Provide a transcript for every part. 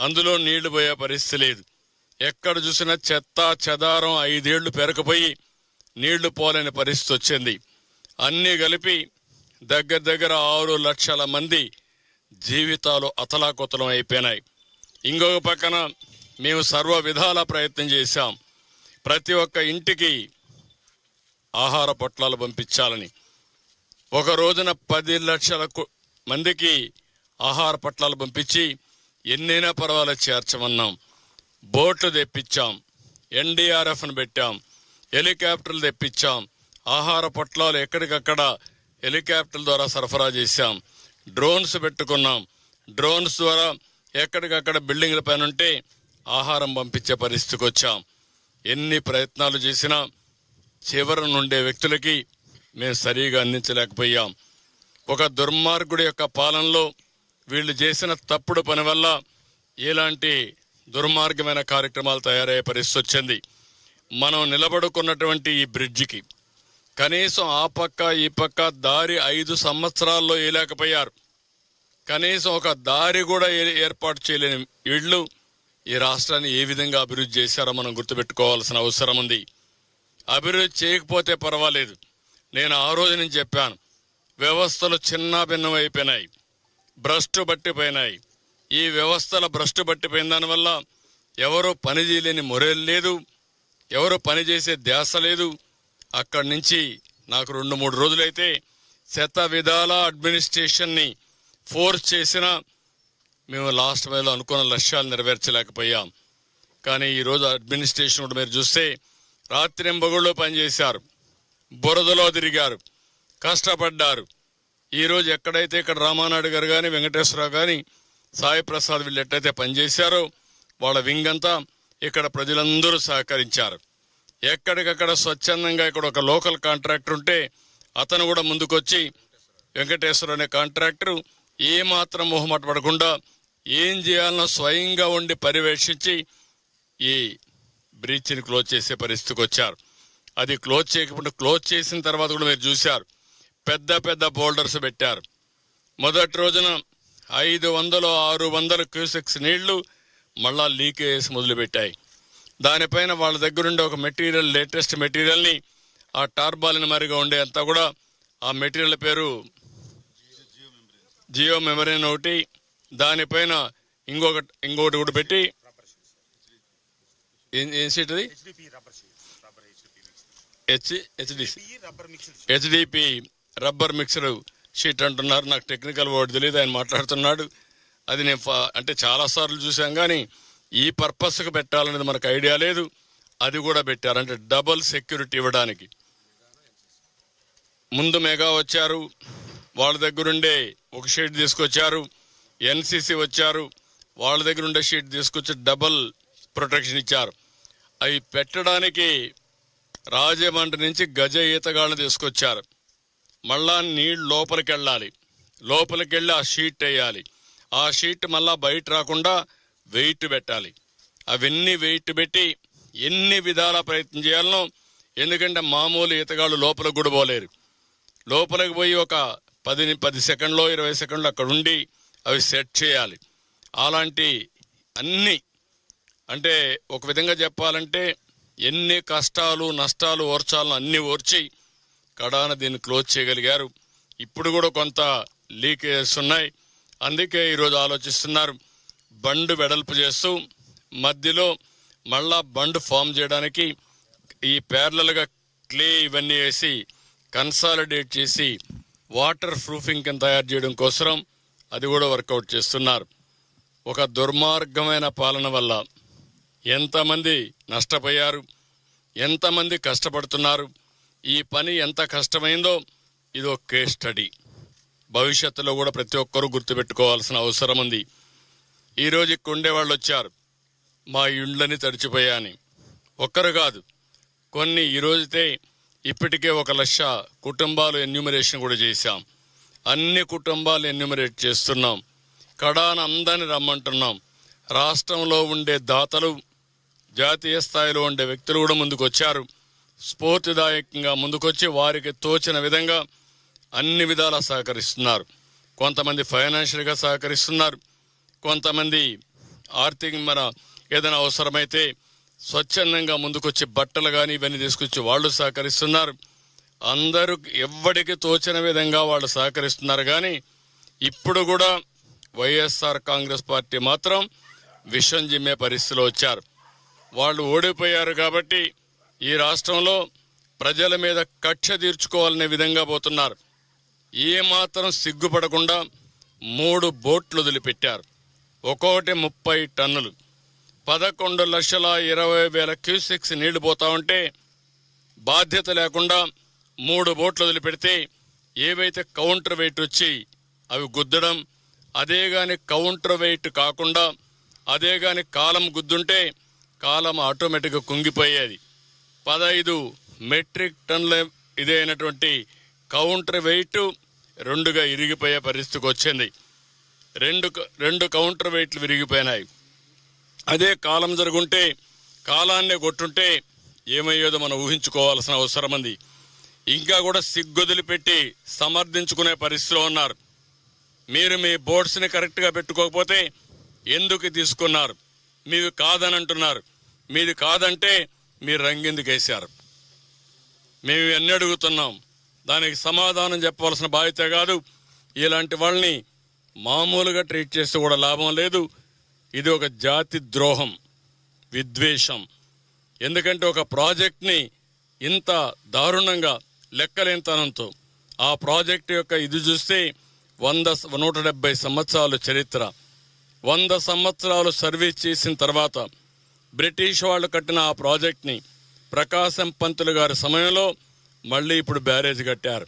అందులో నీళ్ళు పోయే పరిస్థితి లేదు. ఎక్కడ చూసినా చెత్త చెదారం ఐదేళ్ళు పెరకపోయి నీళ్ళు పోలేని పరిస్థితి వచ్చింది. అన్నీ కలిపి దగ్గర దగ్గర ఆరు లక్షల మంది జీవితాలు అతలాకుతలం అయిపోయినాయి. ఇంకొక పక్కన మేము సర్వ విధాల ప్రయత్నం చేశాం. ప్రతి ఒక్క ఇంటికి ఆహార పొట్లాలు పంపించాలని. ఒక రోజున పది లక్షల కు- మందికి ఆహార పొట్లాలు పంపించి ఎన్నైనా పర్వాలేదు చేర్చమన్నాం. బోట్లు తెప్పించాం. ఎన్డీఆర్ఎఫ్ను పెట్టాం. హెలికాప్టర్లు తెప్పించాం. ఆహార పొట్లాలు ఎక్కడికక్కడ హెలికాప్టర్ల ద్వారా సరఫరా చేశాం. డ్రోన్స్ పెట్టుకున్నాం. డ్రోన్స్ ద్వారా ఎక్కడికక్కడ బిల్డింగ్ల పైన ఉంటే ఆహారం పంపించే పరిస్థితికి వచ్చాం. ఎన్ని ప్రయత్నాలు చేసినా చివరి నుండే వ్యక్తులకి మేము సరిగా అందించలేకపోయాం. ఒక దుర్మార్గుడి యొక్క పాలనలో వీళ్ళు చేసిన తప్పుడు పని వల్ల ఇలాంటి దుర్మార్గమైన కార్యక్రమాలు తయారయ్యే పరిస్థితి వచ్చింది. మనం నిలబడుకున్నటువంటి ఈ బ్రిడ్జికి కనీసం ఆ పక్క ఈ పక్క దారి ఐదు సంవత్సరాల్లో వేయలేకపోయారు. కనీసం ఒక దారి కూడా ఏ- ఏర్పాటు చేయలేని వీళ్ళు ఈ రాష్ట్రాన్ని ఏ విధంగా అభివృద్ధి చేశారో మనం గుర్తుపెట్టుకోవాల్సిన అవసరం ఉంది. అభివృద్ధి చేయకపోతే పర్వాలేదు. నేను ఆ రోజు నుంచి చెప్పాను వ్యవస్థలు చిన్న భిన్నం అయిపోయినాయి. భ్రష్టు పట్టిపోయినాయి. ఈ వ్యవస్థల భ్రష్టు పట్టిపోయిన దానివల్ల ఎవరు పని చేయలేని మొరేలు లేదు. ఎవరు పని చేసే ధ్యాస లేదు. అక్కడి నుంచి నాకు రెండు మూడు రోజులైతే శత విధాల అడ్మినిస్ట్రేషన్ని ఫోర్స్ చేసినా మేము లాస్ట్ వేలో అనుకున్న లక్ష్యాలు నెరవేర్చలేకపోయాం. కానీ ఈరోజు అడ్మినిస్ట్రేషన్ కూడా మీరు చూస్తే రాత్రింబగుళ్ళు పనిచేశారు. బురదలో తిరిగారు. కష్టపడ్డారు. ఈరోజు ఎక్కడైతే ఇక్కడ రామానాయుడు గారు కానీ వెంకటేశ్వరరావు కానీ సాయి ప్రసాద్ వీళ్ళు ఎట్టయితే పనిచేశారో వాళ్ళ వింగ్ అంతా ఇక్కడ ప్రజలందరూ సహకరించారు. ఎక్కడికక్కడ స్వచ్ఛందంగా ఇక్కడ ఒక లోకల్ కాంట్రాక్టర్ ఉంటే అతను కూడా ముందుకొచ్చి వెంకటేశ్వర అనే కాంట్రాక్టర్ ఏ మాత్రం మొహమాట పడకుండా ఏం చేయాలనో స్వయంగా ఉండి పర్యవేక్షించి ఈ బ్రీచ్ని క్లోజ్ చేసే పరిస్థితికి వచ్చారు. అది క్లోజ్ చేయకుండా క్లోజ్ చేసిన తర్వాత కూడా మీరు చూశారు. పెద్ద పెద్ద బోల్డర్స్ పెట్టారు మొదటి రోజున ఐదు వందలు ఆరు వందల క్యూసెక్స్ నీళ్ళు మళ్ళా లీకేజ్ మొదలుపెట్టాయి దానిపైన వాళ్ళ దగ్గరుండే ఒక మెటీరియల్ లేటెస్ట్ మెటీరియల్ని ఆ టార్బాలిన్ మరిగా ఉండే అంతా కూడా ఆ మెటీరియల్ పేరు జియో మెమరీన్ ఒకటి దానిపైన ఇంకొక ఇంకొకటి కూడా పెట్టి ఏం సీట్ అది. H HDC. HDP rubber mixer sheet అంటున్నారు. నాకు టెక్నికల్ వర్డ్ తెలియదు ఆయన మాట్లాడుతున్నాడు. అది నేను ఫా- అంటే చాలా సార్లు చూసాం కానీ ఈ పర్పస్కి పెట్టాలనేది మనకు ఐడియా లేదు. అది కూడా పెట్టారు. అంటే డబుల్ సెక్యూరిటీ ఇవ్వడానికి. ముందు మెగా వచ్చారు. వాళ్ళ దగ్గరుండే ఒక షీట్ తీసుకొచ్చారు. ఎన్సిసి వచ్చారు. వాళ్ళ దగ్గర ఉండే షీట్ తీసుకొచ్చి డబల్ ప్రొటెక్షన్ ఇచ్చారు. అవి పెట్టడానికి రాజమండ్రి నుంచి గజ ఈతగాళ్ళని తీసుకొచ్చారు. మళ్ళా నీళ్ళు లోపలికి వెళ్ళాలి లోపలికి వెళ్ళి ఆ షీట్ వేయాలి. ఆ షీట్ మళ్ళా బయట రాకుండా వెయిట్ పెట్టాలి. అవన్నీ వెయిట్ పెట్టి ఎన్ని విధాల ప్రయత్నం చేయాలనో ఎందుకంటే మామూలు ఈతగాళ్ళు లోపలికి కూడా పోలేరు. లోపలికి పోయి ఒక పది పది సెకండ్లో ఇరవై సెకండ్లు అక్కడ ఉండి అవి సెట్ చేయాలి. అలాంటి అన్ని అంటే ఒక విధంగా చెప్పాలంటే ఎన్ని కష్టాలు నష్టాలు ఓర్చాలను అన్నీ ఓర్చి కడాన దీన్ని క్లోజ్ చేయగలిగారు. ఇప్పుడు కూడా కొంత లీకేజెస్ ఉన్నాయి. అందుకే ఈరోజు ఆలోచిస్తున్నారు. బండ్ వెడల్పు చేస్తూ మధ్యలో మళ్ళా బండ్ ఫామ్ చేయడానికి ఈ ప్యారలల్గా క్లే ఇవన్నీ వేసి కన్సాలిడేట్ చేసి వాటర్ ప్రూఫింగ్ కింద తయారు చేయడం కోసం అది కూడా వర్కౌట్ చేస్తున్నారు. ఒక దుర్మార్గమైన పాలన వల్ల ఎంతమంది నష్టపోయారు? ఎంతమంది కష్టపడుతున్నారు? ఈ పని ఎంత కష్టమైందో ఇది ఒక కేస్ స్టడీ భవిష్యత్తులో కూడా ప్రతి ఒక్కరూ గుర్తుపెట్టుకోవాల్సిన అవసరం ఉంది. ఈరోజు ఇక్కడ ఉండేవాళ్ళు వచ్చారు. మా ఇండ్లని తడిచిపోయాని ఒక్కరు కాదు కొన్ని ఈరోజుతే ఇప్పటికే ఒక లక్ష కుటుంబాలు ఎన్యూమరేషన్ కూడా చేశాం. అన్ని కుటుంబాలు ఎన్యూమరేట్ చేస్తున్నాం. కడాన అందరిని రమ్మంటున్నాం. రాష్ట్రంలో ఉండే దాతలు జాతీయ స్థాయిలో ఉండే వ్యక్తులు కూడా ముందుకు వచ్చారు స్ఫూర్తిదాయకంగా ముందుకొచ్చి వారికి తోచిన విధంగా అన్ని విధాలా సహకరిస్తున్నారు. కొంతమంది ఫైనాన్షియల్గా సహకరిస్తున్నారు. కొంతమంది ఆర్థిక మన ఏదైనా అవసరమైతే స్వచ్ఛందంగా ముందుకొచ్చి బట్టలు కానీ ఇవన్నీ తీసుకొచ్చి వాళ్ళు సహకరిస్తున్నారు. అందరూ ఎవ్వడికి తోచిన విధంగా వాళ్ళు సహకరిస్తున్నారు కానీ ఇప్పుడు కూడా వైఎస్ఆర్ కాంగ్రెస్ పార్టీ మాత్రం విషం జిమ్మే పరిస్థితిలో వచ్చారు. వాళ్ళు ఓడిపోయారు కాబట్టి ఈ రాష్ట్రంలో ప్రజల మీద కక్ష తీర్చుకోవాలనే విధంగా పోతున్నారు. ఏమాత్రం సిగ్గుపడకుండా మూడు బోట్లు వదిలిపెట్టారు. ఒక్కొక్కటి ముప్పై టన్నులు. పదకొండు లక్షల ఇరవై వేల క్యూసెక్స్ నీళ్ళు పోతా ఉంటే బాధ్యత లేకుండా మూడు బోట్లు వదిలిపెడితే ఏవైతే కౌంటర్ వెయిట్ వచ్చి అవి గుద్దడం అదే కానీ కౌంటర్ వెయిట్ కాకుండా అదే కానీ కాలం గుద్దుంటే కాలం ఆటోమేటిక్గా కుంగిపోయేది. పదహైదు మెట్రిక్ టన్నుల ఇదైనటువంటి కౌంటర్ వెయిట్ రెండుగా ఇరిగిపోయే పరిస్థితికి వచ్చింది. రెండు రెండు కౌంటర్ వెయిట్లు విరిగిపోయినాయి. అదే కాలం జరుగుంటే కాలాన్నే కొట్టుంటే ఏమయ్యేదో మనం ఊహించుకోవాల్సిన అవసరం ఉంది. ఇంకా కూడా సిగ్గొదిలి పెట్టి సమర్థించుకునే పరిస్థితిలో ఉన్నారు. మీరు మీ బోర్డ్స్ని కరెక్ట్గా పెట్టుకోకపోతే ఎందుకు తీసుకున్నారు? మీవి కాదని అంటున్నారు మీది కాదంటే మీరు రంగెందుకు వేశారు? మేము ఎన్ని అడుగుతున్నాం. దానికి సమాధానం చెప్పవలసిన బాధ్యత కాదు. ఇలాంటి వాళ్ళని మామూలుగా ట్రీట్ చేస్తే కూడా లాభం లేదు. ఇది ఒక జాతి ద్రోహం విద్వేషం. ఎందుకంటే ఒక ప్రాజెక్ట్ని ఇంత దారుణంగా లెక్కలేనితనంతో ఆ ప్రాజెక్ట్ యొక్క ఇది చూస్తే వంద నూట డెబ్బై సంవత్సరాలు చరిత్ర. వంద సంవత్సరాలు సర్వీస్ చేసిన తర్వాత బ్రిటిష్ వాళ్ళు కట్టిన ఆ ప్రాజెక్ట్ని ప్రకాశం పంతులు గారి సమయంలో మళ్ళీ ఇప్పుడు బ్యారేజ్ కట్టారు.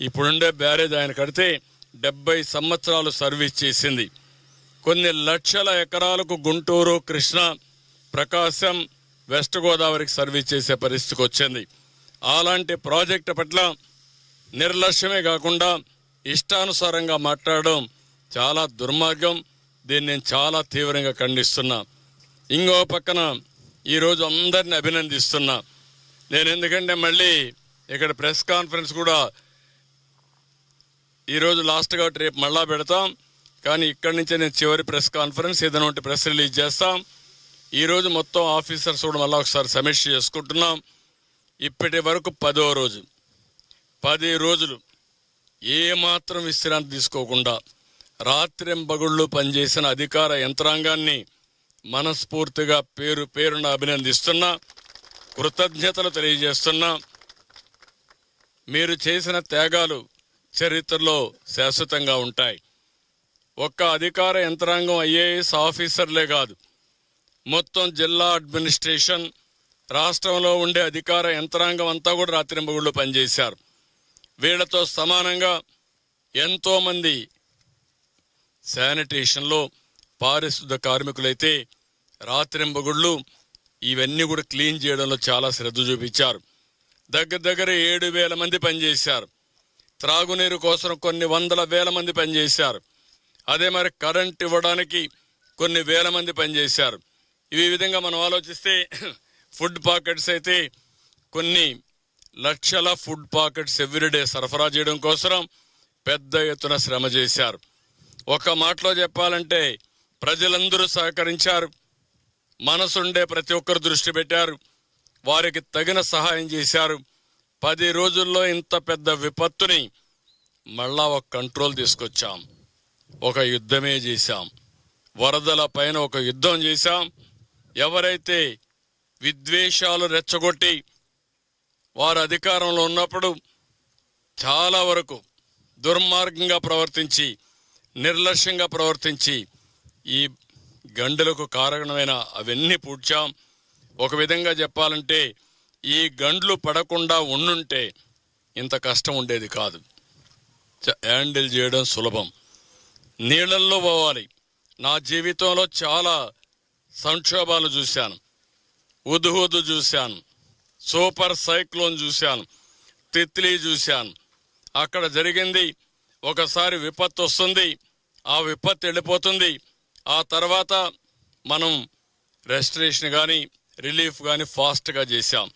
ఇప్పుడుండే బ్యారేజ్ ఆయన కడితే డెబ్బై సంవత్సరాలు సర్వీస్ చేసింది. కొన్ని లక్షల ఎకరాలకు గుంటూరు కృష్ణ ప్రకాశం వెస్ట్ గోదావరికి సర్వీస్ చేసే పరిస్థితికి వచ్చింది. అలాంటి ప్రాజెక్టు పట్ల నిర్లక్ష్యమే కాకుండా ఇష్టానుసారంగా మాట్లాడడం చాలా దుర్మార్గం. దీన్ని నేను చాలా తీవ్రంగా ఖండిస్తున్నా. ఇంకో పక్కన ఈరోజు అందరిని అభినందిస్తున్నా. నేను ఎందుకంటే మళ్ళీ ఇక్కడ ప్రెస్ కాన్ఫరెన్స్ కూడా ఈరోజు లాస్ట్ కాబట్టి రేపు మళ్ళా పెడతాం. కానీ ఇక్కడి నుంచే నేను చివరి ప్రెస్ కాన్ఫరెన్స్ ఏదైనా ఉంటే ప్రెస్ రిలీజ్ చేస్తాం. ఈరోజు మొత్తం ఆఫీసర్స్ కూడా మళ్ళీ ఒకసారి సమీక్ష చేసుకుంటున్నాం. ఇప్పటి వరకు పదో రోజు. పది రోజులు. ఏమాత్రం విశ్రాంతి తీసుకోకుండా రాత్రింబగుళ్ళు పనిచేసిన అధికార యంత్రాంగాన్ని మనస్ఫూర్తిగా పేరు పేరున అభినందిస్తున్నా కృతజ్ఞతలు తెలియజేస్తున్నా. మీరు చేసిన త్యాగాలు చరిత్రలో శాశ్వతంగా ఉంటాయి. ఒక్క అధికార యంత్రాంగం ఐఏఎస్ ఆఫీసర్లే కాదు. మొత్తం జిల్లా అడ్మినిస్ట్రేషన్ రాష్ట్రంలో ఉండే అధికార యంత్రాంగం అంతా కూడా రాత్రింబగుళ్ళు పనిచేశారు. వీళ్ళతో సమానంగా ఎంతోమంది శానిటేషన్లో పారిశుద్ధ కార్మికులైతే రాత్రింబగుళ్ళు ఇవన్నీ కూడా క్లీన్ చేయడంలో చాలా శ్రద్ధ చూపించారు. దగ్గర దగ్గర ఏడు వేల మంది పనిచేశారు. త్రాగునీరు కోసం కొన్ని వందల వేల మంది పనిచేశారు. అదే మరి కరెంట్ ఇవ్వడానికి కొన్ని వేల మంది పనిచేశారు. ఈ విధంగా మనం ఆలోచిస్తే ఫుడ్ పాకెట్స్ అయితే కొన్ని లక్షల ఫుడ్ పాకెట్స్ ఎవ్రీడే సరఫరా చేయడం కోసం పెద్ద ఎత్తున శ్రమ చేశారు. ఒక మాటలో చెప్పాలంటే ప్రజలందరూ సహకరించారు. మనసుండే ప్రతి ఒక్కరు దృష్టి పెట్టారు. వారికి తగిన సహాయం చేశారు. పది రోజుల్లో ఇంత పెద్ద విపత్తుని మళ్ళా ఒక కంట్రోల్ తీసుకొచ్చాం. ఒక యుద్ధమే చేశాం. వరదల పైన ఒక యుద్ధం చేశాం. ఎవరైతే విద్వేషాలు రెచ్చగొట్టి వారు అధికారంలో ఉన్నప్పుడు చాలా వరకు దుర్మార్గంగా ప్రవర్తించి నిర్లక్ష్యంగా ప్రవర్తించి ఈ గండులకు కారణమైన అవన్నీ పూడ్చాం. ఒక విధంగా చెప్పాలంటే ఈ గండ్లు పడకుండా ఉండుంటే ఇంత కష్టం ఉండేది కాదు. చ- హ్యాండిల్ చేయడం సులభం. నీళ్ళల్లో పోవాలి. నా జీవితంలో చాలా సంక్షోభాలు చూశాను. ఉదుహుదు చూశాను. సూపర్ సైక్లోన్ చూశాను. తిత్లీ చూశాను. అక్కడ జరిగింది. ఒకసారి విపత్తు వస్తుంది ఆ విపత్తు వెళ్ళిపోతుంది. ఆ తర్వాత మనం రెస్టరేషన్ కానీ రిలీఫ్ కానీ ఫాస్ట్గా చేశాం.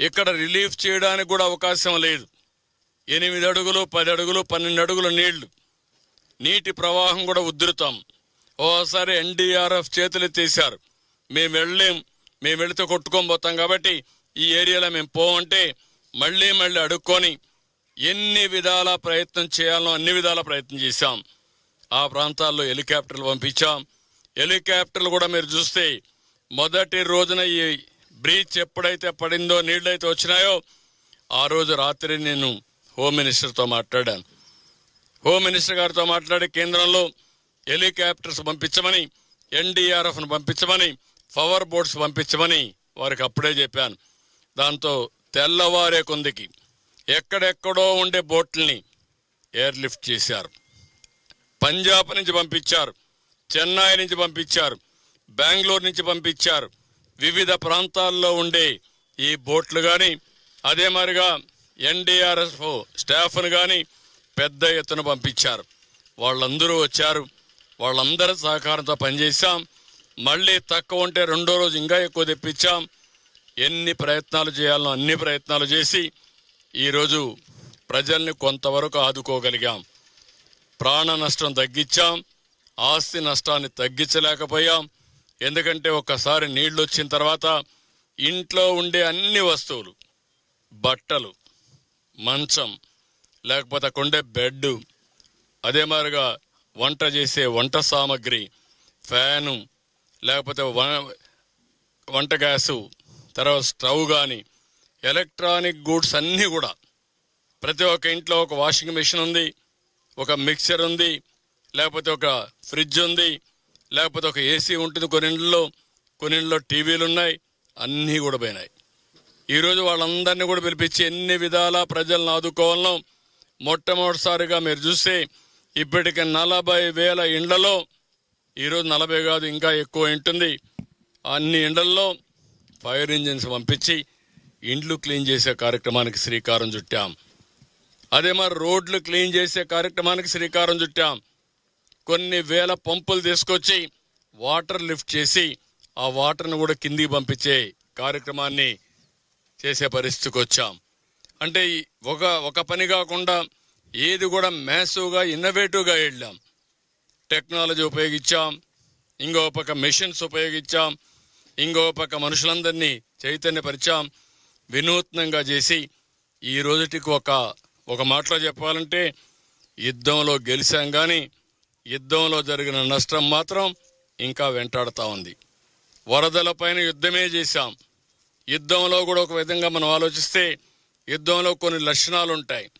ఇక్కడ రిలీఫ్ చేయడానికి కూడా అవకాశం లేదు. ఎనిమిది అడుగులు పది అడుగులు పన్నెండు అడుగుల నీళ్ళు. నీటి ప్రవాహం కూడా ఉధృతం. ఓసారి ఎన్డీఆర్ఎఫ్ చేతులు తీశారు మేము వెళ్ళలేం మేము వెళితే కొట్టుకొని పోతాం కాబట్టి ఈ ఏరియాలో మేము పోవంటే మళ్ళీ మళ్ళీ అడుక్కొని ఎన్ని విధాల ప్రయత్నం చేయాలో అన్ని విధాల ప్రయత్నం చేశాం. ఆ ప్రాంతాల్లో హెలికాప్టర్లు పంపించాం. హెలికాప్టర్లు కూడా మీరు చూస్తే మొదటి రోజున ఈ బ్రీచ్ ఎప్పుడైతే పడిందో నీళ్ళైతే వచ్చినాయో ఆ రోజు రాత్రి నేను హోమ్ మినిస్టర్తో మాట్లాడాను. హోమ్ మినిస్టర్ గారితో మాట్లాడి కేంద్రంలో హెలికాప్టర్స్ పంపించమని ఎన్డీఆర్ఎఫ్ను పంపించమని పవర్ బోట్స్ పంపించమని వారికి అప్పుడే చెప్పాను. దాంతో తెల్లవారే కొందికి ఎక్కడెక్కడో ఉండే బోట్లని ఎయిర్ లిఫ్ట్ చేశారు. పంజాబ్ నుంచి పంపించారు చెన్నై నుంచి పంపించారు బెంగళూరు నుంచి పంపించారు. వివిధ ప్రాంతాల్లో ఉండే ఈ బోట్లు కానీ అదే మాదిరిగా ఎన్డీఆర్ఎఫ్ స్టాఫ్ను కానీ పెద్ద ఎత్తున పంపించారు. వాళ్ళందరూ వచ్చారు వాళ్ళందరి సహకారంతో పనిచేశాం. మళ్ళీ తక్కువ ఉంటే రెండో రోజు ఇంకా ఎక్కువ తెప్పించాం. ఎన్ని ప్రయత్నాలు చేయాలనో అన్ని ప్రయత్నాలు చేసి ఈరోజు ప్రజల్ని కొంతవరకు ఆదుకోగలిగాం. ప్రాణ నష్టం తగ్గించాం ఆస్తి నష్టాన్ని తగ్గించలేకపోయాం. ఎందుకంటే ఒక్కసారి నీళ్ళు వచ్చిన తర్వాత ఇంట్లో ఉండే అన్ని వస్తువులు బట్టలు మంచం లేకపోతే కొండే బెడ్డు బెడ్ అదే మాదిరిగా వంట చేసే వంట సామాగ్రి ఫ్యాను లేకపోతే వ- వంట గ్యాసు తర్వాత స్టవ్ కానీ ఎలక్ట్రానిక్ గూడ్స్ అన్నీ కూడా. ప్రతి ఒక్క ఇంట్లో ఒక వాషింగ్ మెషిన్ ఉంది. ఒక మిక్సర్ ఉంది లేకపోతే ఒక ఫ్రిడ్జ్ ఉంది లేకపోతే ఒక ఏసీ ఉంటుంది కొన్ని ఇండ్లలో కొన్ని ఇండ్లలో టీవీలు ఉన్నాయి అన్నీ కూడా పోయినాయి. ఈరోజు వాళ్ళందరినీ కూడా పిలిపించి ఎన్ని విధాల ప్రజలను ఆదుకోవాలనో మొట్టమొదటిసారిగా మీరు చూస్తే ఇప్పటికి నలభై వేల ఇండ్లలో ఈరోజు నలభై కాదు ఇంకా ఎక్కువ ఉంటుంది అన్ని ఇండ్లలో ఫైర్ ఇంజిన్స్ పంపించి ఇండ్లు క్లీన్ చేసే కార్యక్రమానికి శ్రీకారం చుట్టాం. అదే మరి రోడ్లు క్లీన్ చేసే కార్యక్రమానికి శ్రీకారం చుట్టాం. కొన్ని వేల పంపులు తీసుకొచ్చి వాటర్ లిఫ్ట్ చేసి ఆ వాటర్ను కూడా కిందికి పంపించే కార్యక్రమాన్ని చేసే పరిస్థితికి వచ్చాం. అంటే ఒక ఒక పని కాకుండా ఏది కూడా మ్యాసివ్గా ఇన్నోవేటివ్గా వెళ్ళాం. టెక్నాలజీ ఉపయోగించాం. ఇంకో పక్క మెషిన్స్ ఉపయోగించాం. ఇంకో పక్క మనుషులందరినీ చైతన్యపరిచాం. వినూత్నంగా చేసి ఈ రోజుటికి ఒక ఒక మాటలో చెప్పాలంటే యుద్ధంలో గెలిచాం కానీ యుద్ధంలో జరిగిన నష్టం మాత్రం ఇంకా వెంటాడుతూ ఉంది. వరదలపైన యుద్ధమే చేశాం. యుద్ధంలో కూడా ఒక విధంగా మనం ఆలోచిస్తే యుద్ధంలో కొన్ని లక్షణాలు ఉంటాయి